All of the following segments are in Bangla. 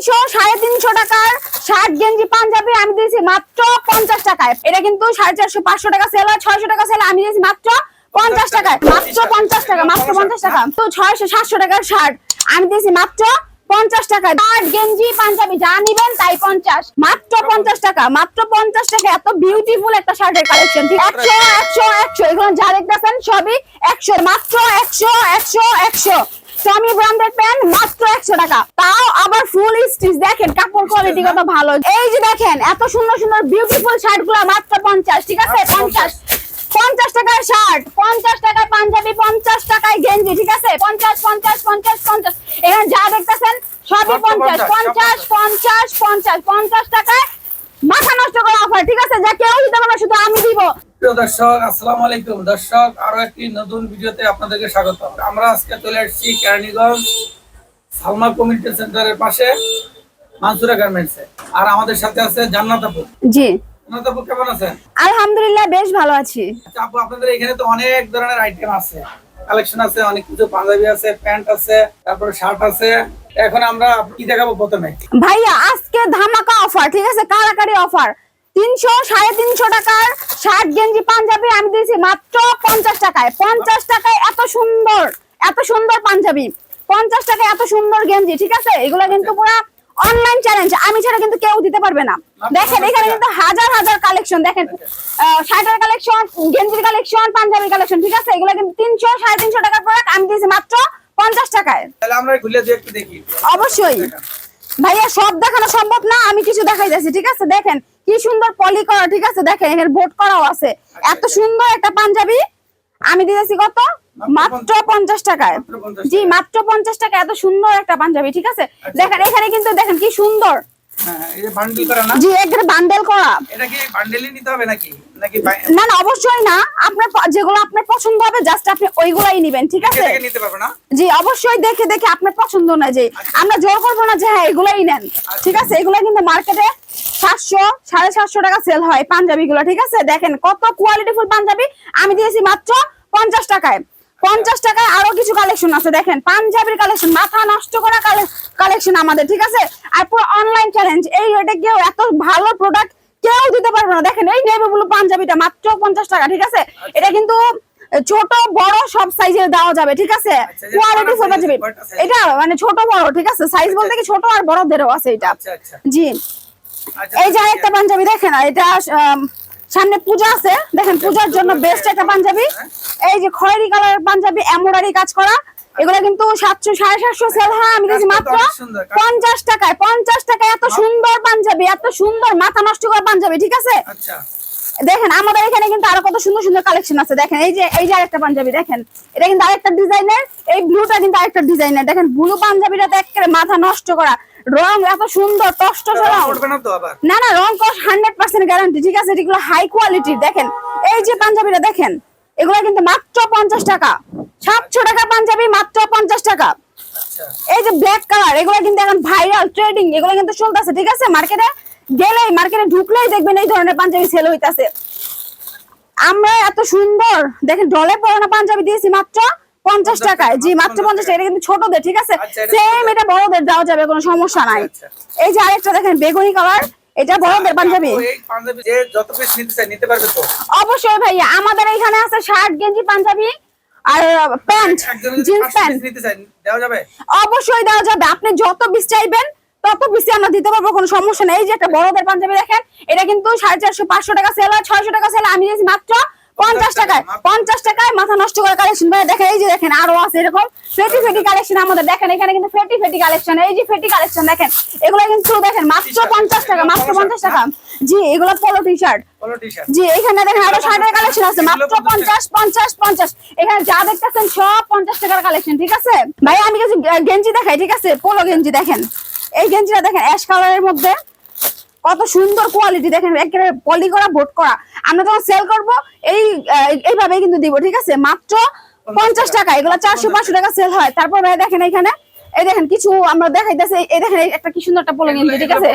তিনশো, সাড়ে তিনশো টাকার শার্ট গেঞ্জি পাঞ্জাবি আমি দিয়েছি মাত্র পঞ্চাশ টাকায়। এটা কিন্তু সাড়ে চারশো, পাঁচশো টাকা সেল হয়, ছয়শো টাকা সেল আমি দিয়েছি মাত্র পঞ্চাশ টাকায়। মাত্র পঞ্চাশ টাকা, মাত্র পঞ্চাশ টাকা। তো ছয়শো, সাতশো টাকার শার্ট আমি দিয়েছি মাত্র পঞ্চাশ টাকা শার্ট গেঞ্জি পাঞ্জাবি যা নিবেন তাই পঞ্চাশ। মাত্র পঞ্চাশ টাকা, মাত্র পঞ্চাশ টাকা এত বিউটিফুল একটা শার্টের কালেকশন একশো একশো একশো, এগুলো যা দেখতেছেন সবই একশো মাত্র একশো একশো একশো। টমি ব্র্যান্ডের প্যান্ট মাত্র একশো টাকা। তাও আবার ফুল স্টিচ দেখেন কাপড় কোয়ালিটি কত ভালো। এই যে দেখেন এত সুন্দর সুন্দর বিউটিফুল শার্টগুলো মাত্র পঞ্চাশ ঠিক আছে? পঞ্চাশ। পঞ্চাশ টাকার শার্ট পঞ্চাশ টাকায় পাঞ্জাবি পঞ্চাশ টাকায় গেঞ্জি ঠিক আছে? পঞ্চাশ পঞ্চাশ পঞ্চাশ পঞ্চাশ। এখানে যা দেখতেছেন সবই পঞ্চাশ, পঞ্চাশ পঞ্চাশ পঞ্চাশ পঞ্চাশ টাকায় মাথা নষ্ট করা অফার ঠিক আছে যা কেউ দিতে পারবে শুধু আমি প্রিয় দর্শক আসসালামু আলাইকুম। দর্শক আরও একটি নতুন ভিডিওতে আপনাদেরকে স্বাগত। আমরা আজকে চলে এসেছি কেরানীগঞ্জ সালমা কমিউনিটি সেন্টারের পাশে মানসুরা গার্মেন্টসে। আর আমাদের সাথে আছে জান্নাত আপু। জি। জান্নাত আপু কেমন আছেন? আলহামদুলিল্লাহ বেশ ভালো আছি। আচ্ছা আপু আপনাদের এখানে তো অনেক ধরনের আইটেম আছে। কালেকশন আছে অনেক কিছু পাঞ্জাবি আছে প্যান্ট আছে তারপরে শার্ট আছে। এখন আমরা কি দেখাবো প্রথমে? ভাইয়া আজকে ধামাকা অফার ঠিক আছে? কারাকারি অফার তিনশো সাড়ে তিনশো টাকার শার্ট গেঞ্জি পাঞ্জাবি আমি দিয়েছি মাত্র পঞ্চাশ টাকায়। পঞ্চাশ টাকায় এত সুন্দর এত সুন্দর পাঞ্জাবি। পঞ্চাশ টাকায় এত সুন্দর গেঞ্জি ঠিক আছে? এগুলো কিন্তু পুরো অনলাইন চ্যালেঞ্জ আমি ছাড়া কিন্তু কেউ দিতে পারবে না। দেখেন এখানে কিন্তু হাজার হাজার কালেকশন দেখেন শার্টের কালেকশন গেঞ্জির কালেকশন পাঞ্জাবির কালেকশন ঠিক আছে? এগুলো কিন্তু তিনশো সাড়ে তিনশো টাকার প্রোডাক্ট আমি দিয়েছি মাত্র পঞ্চাশ টাকায়। অবশ্যই। ভাইয়া সব দেখানো সম্ভব না? আমি কিছু দেখাই যাচ্ছি ঠিক আছে? দেখেন কি সুন্দর পলি করা ঠিক আছে? দেখেন এখানে বোট করাও আছে। এত সুন্দর একটা পাঞ্জাবি। আমি দিয়েছি কত? মাত্র পঞ্চাশ। টাকায়। জি মাত্র পঞ্চাশ টাকা। এত সুন্দর একটা পাঞ্জাবি ঠিক আছে? দেখেন এখানে কিন্তু দেখেন কি সুন্দর। হ্যাঁ বান্ডিল করা না? জি একবারে বান্ডেল করা। না না অবশ্যই না। আপনার যেগুলো আপনার পছন্দ হবে জাস্ট আপনি ওইগুলাই নিবেন ঠিক আছে? জি অবশ্যই দেখে দেখে আপনার পছন্দ না যে আমরা জোর করব না যে হ্যাঁ এগুলাই নেন ঠিক আছে? এগুলো কিন্তু মার্কেটে সাতশো সাড়ে সাতশো টাকা সেল হয় পাঞ্জাবি গুলো ঠিক আছে? দেখেন কত কোয়ালিটিফুল পাঞ্জাবি। আমি দিয়েছি মাত্র পঞ্চাশ টাকায়। পঞ্চাশ টাকায় আরও কিছু কালেকশন আছে দেখেন। পাঞ্জাবির কালেকশন মাথা নষ্ট করা কালেকশন আমাদের ঠিক আছে? আর পুরো অনলাইন চ্যালেঞ্জ এই রেটে কেউ এত ভালো প্রোডাক্ট কেউ দিতে পারবে না। দেখেন এই নেভি ব্লু পাঞ্জাবিটা মাত্র পঞ্চাশ টাকা ঠিক আছে? এটা কিন্তু ছোট বড় সব সাইজের দেওয়া যাবে ঠিক আছে? আচ্ছা, কোয়ালিটি পাঞ্জাবি size, কয়টা size? এটা মানে ছোট বড় ঠিক আছে? সাইজ বলতে কি ছোট আর বড়দেরও আছে এটা। আচ্ছা আচ্ছা। জি। আচ্ছা এই যে একটা পাঞ্জাবি দেখেন এটা সামনে পূজা আছে। দেখেন পূজার জন্য বেস্ট একটা পাঞ্জাবি। এই যে খয়েরি কালারের পাঞ্জাবি এমব্রয়ডারি কাজ করা। এগুলো কিন্তু সাতশো সাড়ে সাতশো সেল হয়। আমি তো মাত্র পঞ্চাশ টাকায় পঞ্চাশ টাকায় এত সুন্দর পাঞ্জাবি এত সুন্দর মাথা নষ্ট করা পাঞ্জাবি ঠিক আছে? আচ্ছা। দেখেন আমাদের এখানে কিন্তু আরও কত সুন্দর সুন্দর কালেকশন আছে। দেখেন এই যে এই যে আরেকটা পাঞ্জাবি দেখেন। এটা কিন্তু আরেকটা ডিজাইনের এই ব্লুটা কিন্তু আরেকটা ডিজাইনের দেখেন ব্লু পাঞ্জাবিটা তো একেবারে মাথা নষ্ট করা। রং এত সুন্দর টষ্ট রং না না রং কস হান্ড্রেড পার্সেন্ট গ্যারান্টি ঠিক আছে? যেগুলো হাই কোয়ালিটির দেখেন। এই যে পাঞ্জাবিটা দেখেন এগুলো কিন্তু মাত্র পঞ্চাশ টাকা। সাতশো টাকা পাঞ্জাবি মাত্র পঞ্চাশ টাকা। আচ্ছা। এই যে ব্ল্যাক কালার এগুলো কিন্তু এখন ভাইরাল ট্রেডিং এগুলো কিন্তু চলতেছে ঠিক আছে? মার্কেটে গেলেই মার্কেটে ঢুকলেই দেখবেন এই ধরনের পাঞ্জাবি সেল হইতাছে। আমরা এত সুন্দর দেখেন ডলে পরানো পাঞ্জাবি দিয়েছি মাত্র পঞ্চাশ টাকায়। জি মাত্র পঞ্চাশ টাকা। এটা কিন্তু ছোটদের ঠিক আছে? আচ্ছা, সেম এটা বড়দের দেওয়া যাবে কোনো সমস্যা নাই। আচ্ছা, এই যে আরেকটা দেখেন বেগুনি কালার এটা বড়দের পাঞ্জাবি। এই পাঞ্জাবি যে যত পিস নিতে চাই নিতে পারবে তো? অবশ্যই ভাইয়া। আমাদের এখানে আছে শার্ট গেঞ্জি পাঞ্জাবি আর প্যান্ট জিন্স প্যান্ট। নিতে চাই দেওয়া যাবে? অবশ্যই দেওয়া যাবে। আপনি যত পিস চাইবেন তত পিসে আমরা দিতে পারব কোনো সমস্যা নেই। এই যে একটা বড়দের পাঞ্জাবি দেখেন এটা কিন্তু সাড়ে চারশো পাঁচশো টাকা সেল হয় ছয়শো টাকা সেল আমি দিয়েছি মাত্র পঞ্চাশ টাকায় পঞ্চাশ টাকায় মাথা নষ্ট করে কালেকশন ভাই দেখেন এই যে দেখেন আরও আছে এরকম ফেটি ফেটি কালেকশন আমাদের। দেখেন এখানে কিন্তু ফেটি ফেটি কালেকশন এই যে ফেটি কালেকশন দেখেন এগুলো কিন্তু দেখেন মাত্র পঞ্চাশ টাকা মাত্র পঞ্চাশ টাকা। জি এগুলো পোলো টি শার্ট জি এখানে দেখেন আরও শার্টের কালেকশন আছে মাত্র পঞ্চাশ পঞ্চাশ পঞ্চাশ। এখানে যা দেখতেছেন সব পঞ্চাশ টাকার কালেকশন ঠিক আছে? ভাই আমি কিছু গেঞ্জি দেখাই ঠিক আছে? পোলো গেঞ্জি দেখেন। এই গেঞ্জিটা দেখেন অ্যাশ কালারের মধ্যে। কত সুন্দর কোয়ালিটি দেখেন একেবারে পলি করা বোট করা। আমরা যখন সেল করব এই এইভাবে কিন্তু দিব ঠিক আছে? মাত্র পঞ্চাশ টাকা এগুলো চারশো পাঁচশো টাকা সেল হয়। তারপর ভাই দেখেন এখানে এই দেখেন কিছু আমরা দেখাইতেছি এই দেখেন একটা কি সুন্দর একটা পোলো গেঞ্জি ঠিক আছে?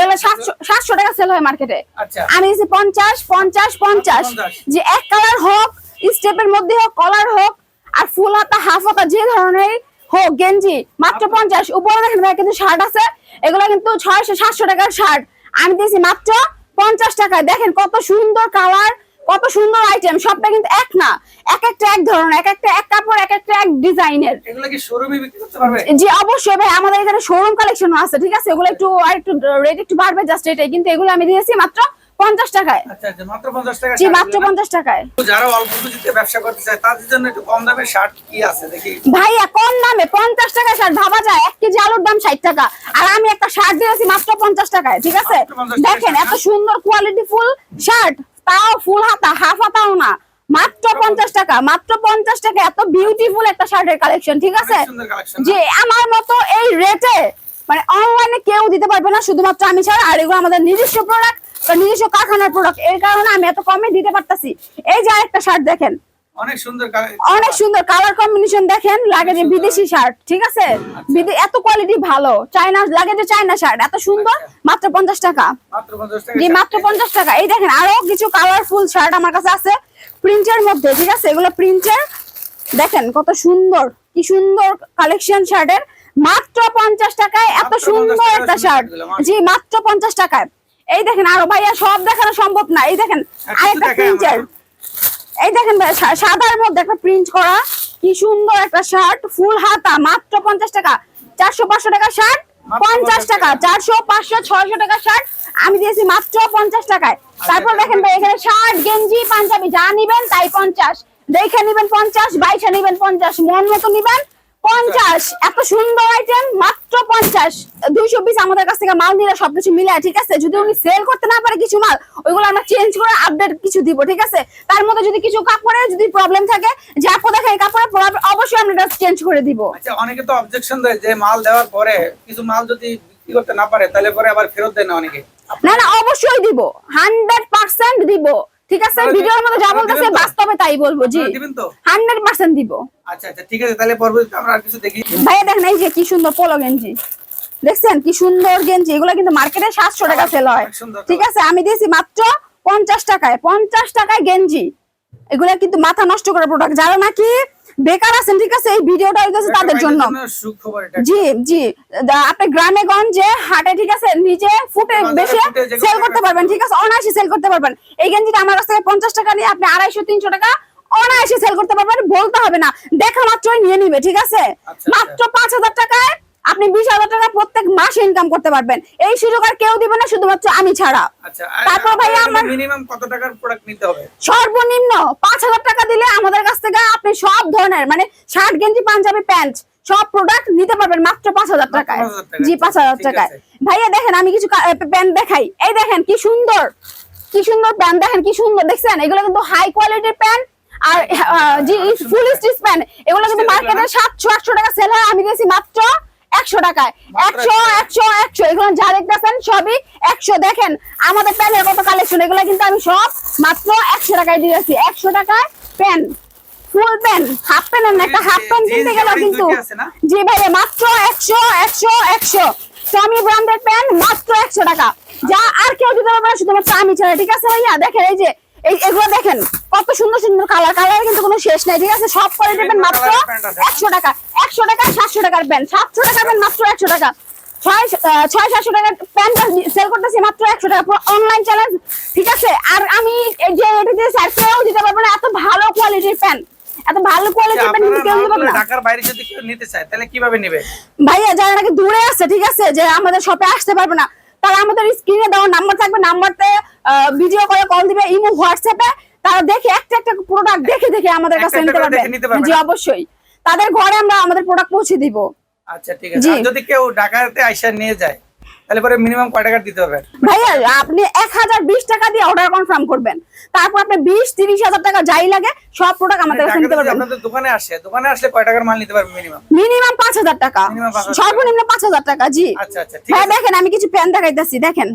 এগুলো সাতশো সাতশো টাকা সেল হয় মার্কেটে আচ্ছা। আমি পঞ্চাশ পঞ্চাশ পঞ্চাশ। পঞ্চাশ। যে এক কালার হোক স্টেপের মধ্যে হোক কলার হোক আর ফুল হাতা হাফ হাতা যে ধরনের হোক গেঞ্জি মাত্র পঞ্চাশ। উপরে দেখেন ভাই কিন্তু শার্ট আছে। এগুলো কিন্তু ছয়শো সাতশো টাকার শার্ট আমি দিয়েছি মাত্র পঞ্চাশ টাকা। দেখেন কত সুন্দর কালার কত সুন্দর আইটেম সবটা কিন্তু এক না। এক একটা এক ধরনের এক একটা এক কাপড় এক একটা এক ডিজাইনের। জি অবশ্যই ভাই আমাদের এখানে শোরুম কালেকশন আছে ঠিক আছে? এগুলো একটু আর একটু রেট একটু বাড়বে জাস্ট এটাই। কিন্তু এগুলো আমি দিয়েছি মাত্র পঞ্চাশ টাকায়। মাত্র পঞ্চাশ টাকা জি মাত্র? পঞ্চাশ টাকায়। যারা অল্প পুঁজিতে ব্যবসা করতে চায় তাদের জন্য একটু কম দামের শার্ট কি আছে দেখি। ভাইয়া কোন দামে? পঞ্চাশ টাকা শার্ট ভাবা যায়? এক কেজি আলুর দাম ষাট টাকা। আর আমি একটা শার্ট দিয়েছি মাত্র পঞ্চাশ টাকায় ঠিক আছে? মাত্র 50 টাকায় দেখেন এত সুন্দর কোয়ালিটি ফুল শার্ট তাও ফুল হাতা হাফ হাতাও না। মাত্র পঞ্চাশ টাকা মাত্র পঞ্চাশ টাকা এত বিউটিফুল একটা শার্টের কালেকশন ঠিক আছে? যে আমার মতো এই রেটে মানে অনলাইনে কেউ দিতে পারবে না শুধুমাত্র আমি ছাড়া আর এগুলো আমাদের নিজস্ব প্রোডাক্ট নিজস্ব কারখানার প্রোডাক্টের কারণে আমি এত কমে দিতে পারতাছি। এই যে আরেকটা শার্ট দেখেন। অনেক সুন্দর অনেক সুন্দর কালার কম্বিনেশন দেখেন লাগে যে বিদেশি শার্ট ঠিক আছে? বিদে- এত কোয়ালিটি ভালো। চায়না লাগে যে চায়না শার্ট এত সুন্দর মাত্র পঞ্চাশ টাকা। জি মাত্র পঞ্চাশ টাকা। এই দেখেন আরও কিছু কালারফুল শার্ট আমার কাছে আছে। প্রিন্টের মধ্যে ঠিক আছে? এগুলো প্রিন্টের দেখেন কত সুন্দর কি সুন্দর কালেকশন শার্টের মাত্র পঞ্চাশ টাকায় এত সুন্দর একটা শার্ট শার্টগুলো, জি মাত্র পঞ্চাশ টাকায়। এই দেখেন আরও ভাইয়া সব দেখানো সম্ভব না। এই দেখেন আরেকটা প্রিন্টার এই দেখেন ভাই, সাদার মধ্যে একটা প্রিন্ট করা। কি সুন্দর একটা শার্ট ফুল হাতা মাত্র পঞ্চাশ টাকা। চারশো পাঁচশো টাকা শার্ট পঞ্চাশ 50 টাকা। চারশো পাঁচশো ছয়শো টাকা শার্ট আমি দিয়েছি মাত্র পঞ্চাশ টাকায়। তারপর আচ্ছা, দেখেন ভাই এখানে শার্ট গেঞ্জি পাঞ্জাবি যা নিবেন তাই পঞ্চাশ। দেখে নিবেন পঞ্চাশ বাইশে নিবেন পঞ্চাশ। মন মতো নিবেন পঞ্চাশ। এত সুন্দর আইটেম মাত্র পঞ্চাশ। দুইশো পিস আমাদের কাছ থেকে মাল নিলে সবকিছু মিলে ঠিক আছে? যদি উনি সেল করতে না পারে কিছু মাল ওইগুলো আমরা চেঞ্জ করে আপডেট কিছু দিব ঠিক আছে? তার মধ্যে যদি কিছু কাপড়ে যদি প্রবলেম থাকে যে আপু দেখে এই কাপড়ে problem, অবশ্যই আমরা চেঞ্জ করে দিব। আচ্ছা অনেকে তো অবজেকশন দেয় যে মাল দেওয়ার পরে কিছু মাল যদি বিক্রি করতে না পারে তাহলে পরে আবার ফেরত দেয় না অনেকে। না না অবশ্যই দিব। হান্ড্রেড পার্সেন্ট দিব। ঠিক আছে? ভিডিওর মধ্যে যা বলতেছে বাস্তবে তাই বলব জি। দিবেন তো? হান্ড্রেড পার্সেন্ট দিব। আচ্ছা আচ্ছা ঠিক আছে তাহলে পরবর্তীতে আমরা আর কিছু দেখি। ভাইয়া দেখেন এই যে কি সুন্দর পোলো গেঞ্জি। দেখছেন? কি সুন্দর গেঞ্জি। এগুলো কিন্তু মার্কেটে সাতশো টাকা সেল হয়। ঠিক আছে? আমি দিয়েছি মাত্র পঞ্চাশ টাকায়। পঞ্চাশ টাকায় গেঞ্জি। এগুলা কিন্তু মাথা নষ্ট করা প্রোডাক্ট যারা নাকি বেকার আছেন ঠিক আছে? এই ভিডিওটা হইতেছে তাদের জন্য। জি জি। আপনি গ্রামে গঞ্জে হাটে ঠিক আছে নিজে ফুটে বেশি সেল করতে পারবেন ঠিক আছে? অনায়াসে সেল করতে পারবেন। এই গেঞ্জিটা আমার কাছ থেকে পঞ্চাশ টাকা নিয়ে আপনি আড়াইশো তিনশো টাকা অনায়াসে সেল করতে পারবেন বলতে হবে না। দেখা মাত্রই নিয়ে নিবে ঠিক আছে? আচ্ছা। মাত্র পাঁচ হাজার টাকায় আপনি বিশ হাজার টাকা প্রত্যেক মাসে ইনকাম করতে পারবেন। এই সুযোগ আর কেউ দিবে না শুধুমাত্র আমি ছাড়া। আচ্ছা তারপর ভাইয়া আমার- মিনিমাম কত টাকার প্রোডাক্ট নিতে হবে? সর্বনিম্ন পাঁচ হাজার টাকা দিলে আমাদের কাছ থেকে আপনি সব ধরনের মানে শার্ট গেঞ্জি পাঞ্জাবি প্যান্ট সব প্রোডাক্ট নিতে পারবেন মাত্র পাঁচ হাজার টাকায়। জি পাঁচ হাজার টাকায়। ভাইয়া দেখেন আমি কিছু প্যান্ট দেখাই। এই দেখেন কি সুন্দর কি সুন্দর প্যান্ট দেখেন কি সুন্দর দেখছেন? এগুলো কিন্তু হাই কোয়ালিটির প্যান্ট আর জি ফুল স্টিচ প্যান্ট। এগুলো কিন্তু মার্কেটে সাতশো আটশো টাকা সেল হয় আমি দিয়েছি মাত্র একশো টাকায়। একশো একশো একশো এগুলো যা দেখতেছেন সবই একশো। দেখেন আমাদের প্যান্টের কত কালেকশন এগুলো কিন্তু আমি সব মাত্র একশো টাকায় দিয়েছি। একশো টাকায় pant. Full pant half pant না একটা হাফ প্যান্ট কিনতে গেলে কিন্তু? জি ভাইয়া মাত্র একশো একশো একশো। টমি ব্র্যান্ডের প্যান্ট মাত্র একশো টাকা। যা আর কেউ দিতে পারবে না শুধুমাত্র আমি ছাড়া ঠিক আছে ভাইয়া? দেখেন এই যে এই এগুলো দেখেন কত সুন্দর সুন্দর কালার কালার কিন্তু কোনো শেষ নাই ঠিক আছে? সব প্যান্ট বিভিন্ন মাত্র। একশো টাকা। একশো টাকা সাতশো টাকার প্যান্ট সাতশো টাকার প্যান্ট মাত্র একশো টাকা। ছয় ছয় সাতশো টাকার প্যান্ট সেল করতেছি মাত্র একশো টাকা। অনলাইন চ্যানেল ঠিক আছে? আর আমি যে এটা দিয়ে স্যার দিতে পারব না এত ভালো কোয়ালিটির প্যান্ট এত ভালো আচ্ছা, কোয়ালিটির প্যান্ট আপনারা কেউ মালগুলো না। ঢাকার বাইরে যদি কেউ নিতে চায় তাহলে কীভাবে নেবে? ভাইয়া যারা নাকি দূরে আছে ঠিক আছে যে আমাদের শপে আসতে পারবে না তারা আমাদের স্ক্রিনে দেওয়া নাম্বার থাকবে নাম্বারতে ভিডিও করে কল দিবে ইমো হোয়াটসঅ্যাপে তারা দেখে একটা একটা প্রোডাক্ট দেখে দেখে আমাদের কাছে নিতে পারবে। জি অবশ্যই। তাদের ঘরে আমরা আমাদের প্রোডাক্ট পৌঁছে দিব। আচ্ছা ঠিক আছে। যদি কেউ ঢাকাতে আইসা নিয়ে যায় তাহলে পরে মিনিমাম কয় টাকা দিতে হবে? ভাইয়া আপনি এক হাজার বিশ টাকা দিয়ে অর্ডার কনফার্ম করবেন। তারপর আপনি বিশ তিরিশ হাজার টাকা যাই লাগে সব প্রোডাক্ট আমাদের কাছে নিতে পারবেন। আপনাদের দোকানে আসে দোকানে আসলে কয় টাকার মাল নিতে পারবে মিনিমাম মিনিমাম পাঁচ হাজার টাকা। Minimum 5,000 টাকা। সর্বনিম্ন পাঁচ হাজার টাকা জি। আচ্ছা আচ্ছা ভাই দেখেন আমি কিছু প্যান দেখাইতেছি দেখেন।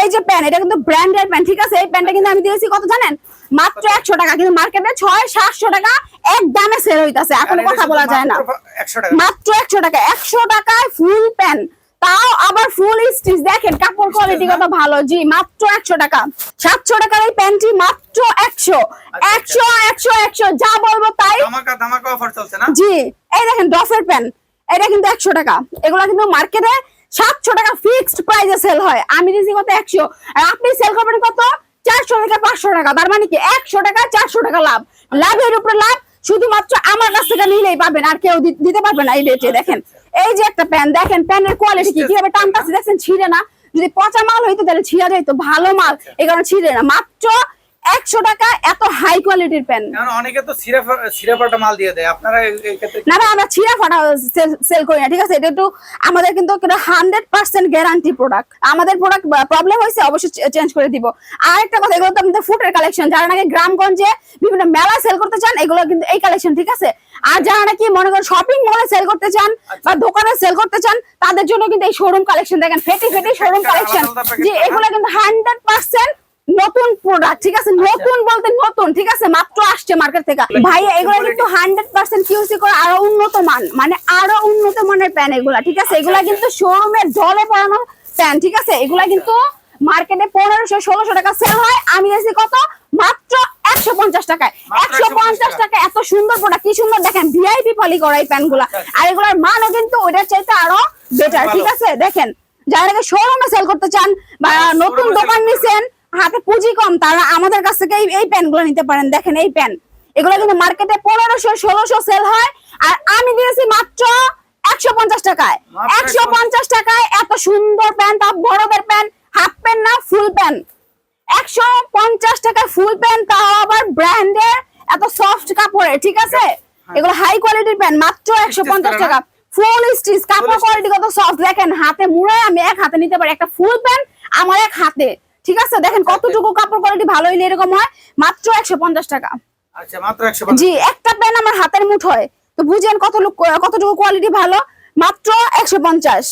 এই যে প্যান এটা কিন্তু ব্র্যান্ডের প্যান্ট ঠিক আছে? এই প্যানটা কিন্তু আমি দিয়েছি কত জানেন? মাত্র একশো টাকা কিন্তু মার্কেটে ছয় সাতশো টাকা এক দামে সেল হইতাছে এখন কথা বলা যায় না। মাত্র একশো টাকা। মাত্র একশো টাকা একশো টাকায় ফুল প্যান্ট তাও আবার ফুল স্টিচ দেখেন কাপড় কোয়ালিটি কত ভালো। জি মাত্র একশো টাকা। সাতশো টাকার এই প্যান্টটি মাত্র একশো। আচ্ছা। একশো একশো একশো যা বলব তাই। জি এই দেখেন ডফের প্যান এটা কিন্তু একশো টাকা। এগুলো কিন্তু মার্কেটে সাতশো টাকা ফিক্সড প্রাইসে সেল হয়। আমি দিয়েছি কত একশো। আর আপনি সেল করবেন কত? চারশো থেকে পাঁচশো টাকা। তার মানে কি? একশো টাকা চারশো টাকা লাভ। লাভের উপরে লাভ শুধুমাত্র আমার কাছ থেকে নিলেই পাবেন। আর কেউ দিতে পারবে না এই রেটে দেখেন। এই যে একটা প্যান দেখেন প্যানের কোয়ালিটি কি? কীভাবে টানতাছে? দেখছেন ছিঁড়ে না। যদি পচা মাল হইতো তাহলে ছিঁড়া যাইতো ভালো মাল। এই কারণে ছিঁড়ে না। মাত্র একশো টাকা হাই কোয়ালিটির প্যান। কারণ অনেকে তো সিরা মাল দিয়ে দেয়। আপনারা এই এই ক্ষেত্রে না না আমরা ফাটা সেল করি না ঠিক আছে? এটা একটু আমাদের কিন্তু হান্ড্রেড পার্সেন্ট গ্যারান্টি প্রোডাক্ট আমাদের প্রোডাক্ট প্রবলেম হয়েছে অবশ্যই চেঞ্জ করে দিব। আর একটা কথা এগুলো তো আমাদের ফুটের কালেকশন যারা নাকি গ্রামগঞ্জে বিভিন্ন মেলা সেল করতে চান এগুলো কিন্তু এই কালেকশন ঠিক আছে? আর যারা নাকি মনে করেন শপিং মলে সেল করতে চান বা দোকানে সেল করতে চান তাদের জন্য কিন্তু এই শোরুম কালেকশন দেখেন ফেটি ফেটি শোরুম কালেকশন যে এগুলো কিন্তু হান্ড্রেড পার্সেন্ট নতুন প্রোডাক্ট ঠিক আছে? নতুন বলতে নতুন ঠিক আছে? মাত্র আসছে মার্কেট থেকে। ভাই এগুলো কিন্তু হান্ড্রেড পার্সেন্ট কিউসি করে আরও উন্নত মান মানে আরও উন্নত মানের প্যান এগুলা ঠিক আছে? এগুলা কিন্তু শোরুমে জলে পড়ানো প্যান ঠিক আছে? এগুলা কিন্তু মার্কেটে পনেরোশো ষোলোশো টাকা সেল হয়। আমি দিয়েছি কত? মাত্র একশো পঞ্চাশ টাকায়। একশো পঞ্চাশ টাকা। এত সুন্দর প্রোডাক্ট কি সুন্দর? দেখেন ভিআইপি পলি করা এই প্যানগুলা। আর এগুলার মানও কিন্তু ওইটার চাইতে আরও বেটার ঠিক আছে? দেখেন যারা শোরুমে সেল করতে চান বা নতুন দোকান নিছেন হাতে পুঁজি কম তারা আমাদের কাছ থেকে এই- এই প্যানগুলো নিতে পারেন। দেখেন এই প্যান এগুলো কিন্তু মার্কেটে পনেরোশো ষোলোশো সেল হয়। আর আমি দিয়েছি মাত্র একশো পঞ্চাশ টাকায়। একশো পঞ্চাশ। টাকায় এত সুন্দর প্যান তা বড়দের প্যান হাফ প্যান না ফুল প্যান্ট একশো পঞ্চাশ টাকায় ফুল প্যান তাও আবার ব্র্যান্ডের এত সফট কাপড়ের ঠিক আছে? এগুলো হাই কোয়ালিটির প্যান্ট মাত্র একশো পঞ্চাশ টাকা। ফুল স্টিচ কাপড় কোয়ালিটি কত সফট দেখেন হাতে মুড়ে আমি এক হাতে নিতে পারি একটা ফুল প্যান্ট আমার এক হাতে। ঠিক আছে? দেখেন কতটুকু কাপড় কোয়ালিটি ভালো হইলে এরকম হয়? মাত্র একশো পঞ্চাশ টাকা। আচ্ছা মাত্র একশো জি একটা প্যান আমার হাতের মুঠোয় তো বুঝেন কত লোক কতটুকু কোয়ালিটি ভালো? মাত্র একশো পঞ্চাশ।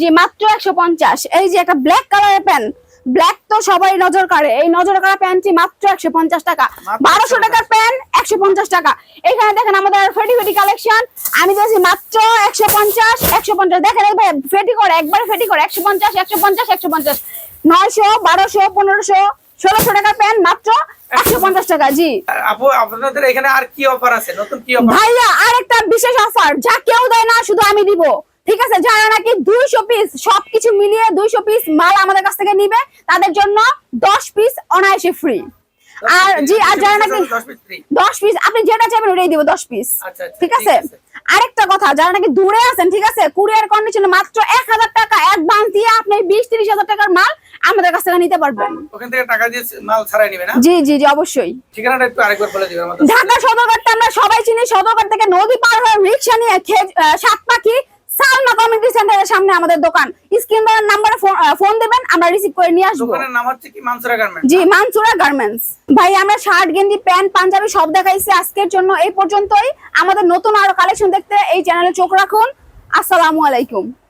জি মাত্র একশো পঞ্চাশ। এই যে একটা ব্ল্যাক কালারের প্যান ব্ল্যাক তো সবাই নজর কাড়ে। এই নজর কাড়া প্যান্টটি মাত্র একশো পঞ্চাশ টাকা। বারোশো টাকার প্যান একশো পঞ্চাশ টাকা। এখানে দেখেন আমাদের ফেটি ফেটি কালেকশন আমি দিয়েছি মাত্র একশো পঞ্চাশ একশো পঞ্চাশ। দেখেন ফেটি করে একবারে ফেটি করে একশো পঞ্চাশ একশো পঞ্চাশ একশো পঞ্চাশ। নয়শো বারোশো পনেরোশো ষোলোশো টাকার প্যান্ট মাত্র একশো পঞ্চাশ টাকা জি। আপু আপনাদের এখানে আর কি অফার আছে? নতুন কি অফার ভাইয়া আরেকটা বিশেষ অফার যা কেউ দেয় না শুধু আমি দিব। ঠিক আছে? যারা নাকি দুইশো পিস সবকিছু মিলিয়ে দুইশো পিস মাল আমাদের কাছ থেকে নিবে তাদের জন্য দশ পিস অনায়াসে ফ্রি আর জি আর যারা নাকি? দশ পিস আপনি যেটা চাইবেন ওটাই দিব দশ পিস আচ্ছা, আচ্ছা, ঠিক আছে। আরেকটা কথা যারা নাকি দূরে আছেন ঠিক আছে? কুরিয়ার কন্ডিশনে মাত্র এক হাজার টাকা অ্যাডভান্স দিয়ে আপনি বিশ তিরিশ হাজার টাকার মাল আমাদের কাছ থেকে নিতে পারবেন। ওখান থেকে টাকা দিয়ে মাল ছাড়াই নিবে না? জি জি জি অবশ্যই। ঠিকানাটা একটু আরেকবার বলে দিবেন আমাদের। ঢাকা সদরঘাটটা আমরা সবাই চিনি সদরঘাট থেকে নদী পার হয়ে রিক্সা নিয়ে সাত পাখি সালমা কমিউনিটি সেন্টারের সামনে আমাদের দোকান। স্ক্রিন নাম্বারে ফোন দেবেন আমরা রিসিভ করে নিয়ে আসব। দোকানের নাম হচ্ছে কি? মানসুরা গার্মেন্ট জি মানসুরা গার্মেন্টস ভাই আমরা শার্ট গেঞ্জি প্যান্ট পাঞ্জাবি সব দেখাইছি আজকের জন্য। এই পর্যন্তই। আমাদের নতুন আরও কালেকশন দেখতে এই চ্যানেলে চোখ রাখুন। আসসালামু আলাইকুম।